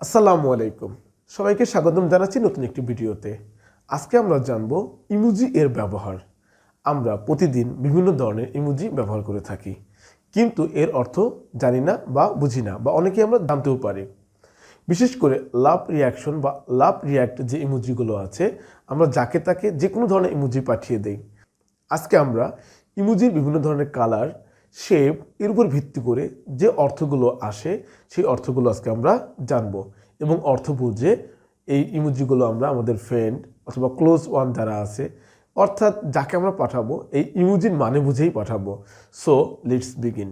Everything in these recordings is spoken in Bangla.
আসসালামু আলাইকুম। সবাইকে স্বাগতম জানাচ্ছি নতুন একটি ভিডিওতে। আজকে আমরা জানব ইমোজি এর ব্যবহার। আমরা প্রতিদিন বিভিন্ন ধরনের ইমোজি ব্যবহার করে থাকি। কিন্তু এর অর্থ জানি না বা বুঝি না বা অনেকে আমরা জানতেও পারি। বিশেষ করে লাভ রিয়াকশন বা লাভ রিয়াক্ট যে ইমোজিগুলো আছে, আমরা যাকে তাকে যে কোনো ধরনের ইমোজি পাঠিয়ে দেই। আজকে আমরা ইমোজির বিভিন্ন ধরনের কালার শেপ এর উপর ভিত্তি করে যে অর্থগুলো আসে, সেই অর্থগুলো আজকে আমরা জানব। এবং অর্থ বুঝে এই ইমোজিগুলো আমরা আমাদের ফ্রেন্ড অথবা ক্লোজ ওয়ান যারা আছে, অর্থাৎ যাকে আমরা পাঠাবো, এই ইমোজির মানে বুঝেই পাঠাবো। So let's begin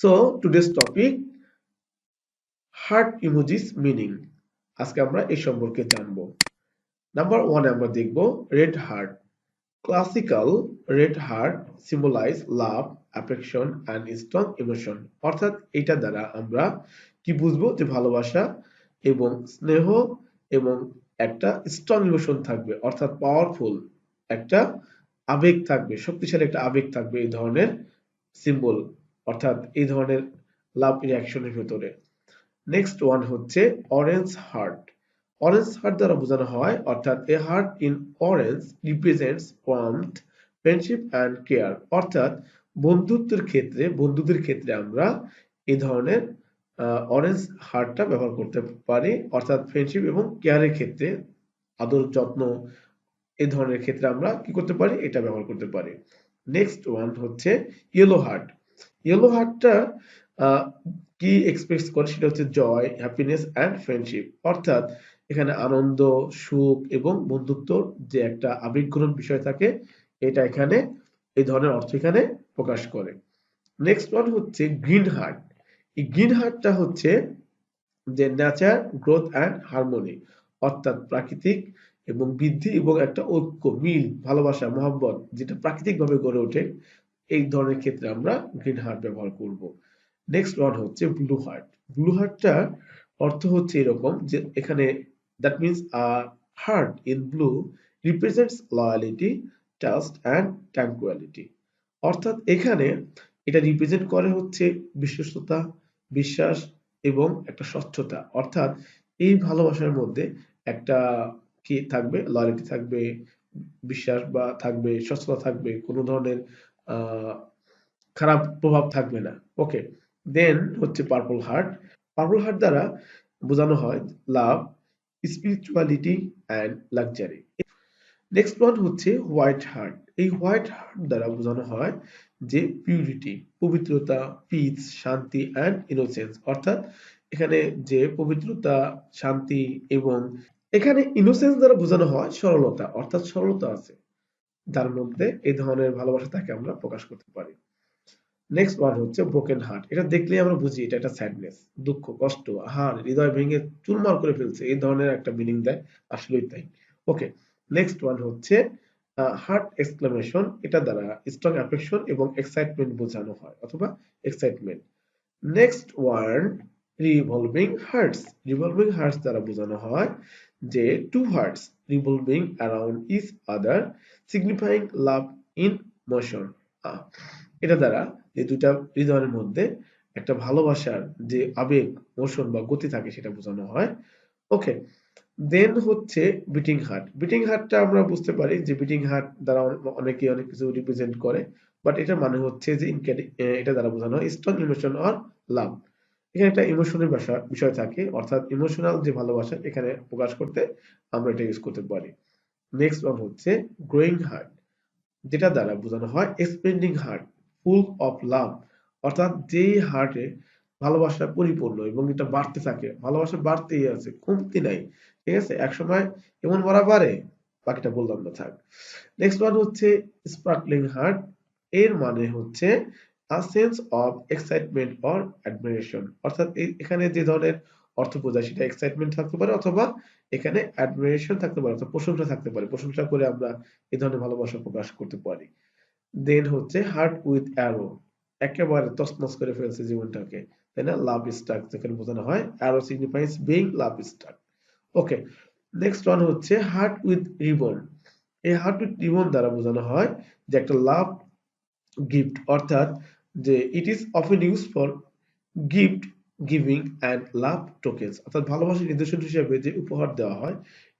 so today's topic heart emojis meaning আজকে আমরা এই সম্পর্কে জানব। নাম্বার ওয়ানে আমরা দেখব red heart classical red heart symbolize love affection and strong emotion অর্থাৎ এটা দ্বারা আমরা কি বুঝব? যে ভালোবাসা এবং স্নেহ এবং একটা স্ট্রং ইমোশন থাকবে। অর্থাৎ পাওয়ারফুল একটা আবেগ থাকবে, শক্তিশালী একটা আবেগ থাকবে এই ধরনের সিম্বল অর্থাৎ এই ধরনের লাভ রিয়াকশনের ভেতরে। নেক্সট ওয়ান হচ্ছে অরেঞ্জ হার্ট অরেঞ্জ হার্ট দ্বারা বোঝানো হয়, অর্থাৎ a heart in orange represents warmth friendship and care অর্থাৎ বন্ধুত্বের ক্ষেত্রে, বন্ধুদের ক্ষেত্রে আমরা এই ধরনের অরেঞ্জ হার্টটা ব্যবহার করতে পারি। অর্থাৎ ফ্রেন্ডশিপ এবং কেয়ারের ক্ষেত্রে, আদর, যত্ন এই ধরনের ক্ষেত্রে আমরা কি করতে পারি? এটা ব্যবহার করতে পারি। নেক্সট ওয়ান হচ্ছে ইয়েলো হার্ট ইয়েলো হার্টটা কি এক্সপ্রেস করে? সেটা হচ্ছে জয় হ্যাপিনেস অ্যান্ড ফ্রেন্ডশিপ অর্থাৎ এখানে আনন্দ, সুখ এবং বন্ধুত্ব যে একটা আবেগঘন বিষয় থাকে, এটা এখানে, এই ধরনের অর্থ এখানে প্রকাশ করে। নেক্সট ওয়ান হচ্ছে গ্রিন হার্ট। এই গ্রিন হার্টটা হচ্ছে যে নেচার গ্রোথ অ্যান্ড হারমোনি অর্থাৎ প্রাকৃতিক এবং বৃদ্ধি এবং একটা ঐক্য, মিল, ভালোবাসা, মহব্বত, যেটা প্রাকৃতিকভাবে গড়ে ওঠে, এই ধরনের ক্ষেত্রে আমরা গ্রিন হার্ট ব্যবহার করব। নেক্সট ওয়ান হচ্ছে ব্লু হার্ট। ব্লু হার্টটা অর্থ হচ্ছে এরকম যে এখানে that means a heart in blue represents loyalty trust and tranquility অর্থাৎ এখানে এটা রিপ্রেজেন্ট করে হচ্ছে বিশ্বস্ততা, বিশ্বাস এবং একটা স্বচ্ছতা। অর্থাৎ এই ভালোবাসার মধ্যে একটা কি থাকবে? লয়ালিটি থাকবে, বিশ্বাস বা থাকবে, স্বচ্ছতা থাকবে, কোনো ধরনের খারাপ প্রভাব থাকবে না। ওকে দেন হচ্ছে পার্পল হার্ট পার্পল হার্ট দ্বারা বোঝানো হয় love spirituality and luxury next one হচ্ছে হোয়াইট হার্ট এই হোয়াইট হার্ট দ্বারা বোঝানো হয় যে পিউরিটি পবিত্রতা পিস শান্তি অ্যান্ড ইনোসেন্স অর্থাৎ এখানে যে পবিত্রতা, শান্তি এবং এখানে ইনোসেন্স দ্বারা বোঝানো হয় সরলতা, অর্থাৎ সরলতা আছে। যার মধ্যে এই ধরনের ভালোবাসা তাকে আমরা প্রকাশ করতে পারি। নেক্সট ওয়ান হচ্ছে ব্রোকেন হার্ট এটা দেখলেই আমরা বুঝি এটা একটা স্যাডনেস দুঃখ, কষ্ট হার হৃদয় ভেঙে চুরমার করে ফেলছে। এই ধরনের একটা মিনিং দেয়, আসলেই তাই। ওকে নেক্সট ওয়ান হচ্ছে হার্ট এক্সক্লামেশন এটা দ্বারা স্ট্রং অ্যাফেকশন এবং এক্সাইটমেন্ট বোঝানো হয় অথবা excitement next one revolving hearts revolving hearts দ্বারা বোঝানো হয় যে two hearts revolving around each other signifying love in motion এটা দ্বারা যে দুইটা হৃদয়ের মধ্যে একটা ভালোবাসার যে আবেগ, মোশন বা গতি থাকে সেটা বোঝানো হয়। ওকে দেন হচ্ছে বিটিং হার্ট বিটিং হার্টটা আমরা বুঝতে পারি যে বিটিং হার্ট দ্বারা অনেকে অনেক কিছু রিপ্রেজেন্ট করে বাট এটা মানে হচ্ছে যে এটা দ্বারা বোঝানো হয় স্ট্রং ইমোশন অর লাভ এখানে একটা ইমোশনের বিষয় থাকে, অর্থাৎ ইমোশনাল যে ভালোবাসা এখানে প্রকাশ করতে আমরা এটা ইউজ করতে পারি। নেক্সট ওয়ান হচ্ছে গ্রোয়িং হার্ট যেটা দ্বারা বোঝানো হয় expanding heart full of love অর্থাৎ যেই হার্টে ভালোবাসা পরিপূর্ণ এবং এটা বাড়তে থাকে, ভালোবাসা বাড়তেই আছে, কমতি নাই, ঠিক আছে? একসময় এমন বাড়া বাড়ে, বাকিটা বললাম না, থাক। নেক্সট ওয়ান হচ্ছে স্পার্কলিং হার্ট এর মানে হচ্ছে a sense of excitement or admiration অর্থাৎ এখানে যে ধরনের অর্থ বোঝায়, সেটা এক্সাইটমেন্ট থাকতে পারে অথবা এখানে অ্যাডমিরেশন থাকতে পারে, অর্থাৎ প্রশংসা থাকতে পারে। প্রশংসা করে আমরা এই ধরনের ভালোবাসা প্রকাশ করতে পারি। দেন হচ্ছে হার্ট উইথ অ্যারো। একেবারে তসমস করে ফেলছে জীবনটাকে, তাই না? লাভ স্টাক যেখানে বোঝানো হয়, arrow signifies being love stuck okay next one হচ্ছে হার্ট উইথ রিবন। এই হার্ট উইথ রিবন দ্বারা বোঝানো হয় যে একটা লাভ গিফট অর্থাৎ যে it is often use for gift giving and love tokens অর্থাৎ ভালোবাসার নিদর্শন হিসেবে যে উপহার দেওয়া হয়,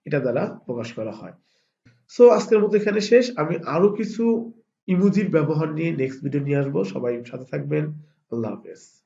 এটা দ্বারা প্রকাশ করা হয়। সো আজকের মতো এখানে শেষ। আমি আরও কিছু ইমোজির ব্যবহার নিয়ে নেক্সট ভিডিও নিয়ে আসব। সবাই সাথে থাকবেন। আল্লাহ হাফেজ।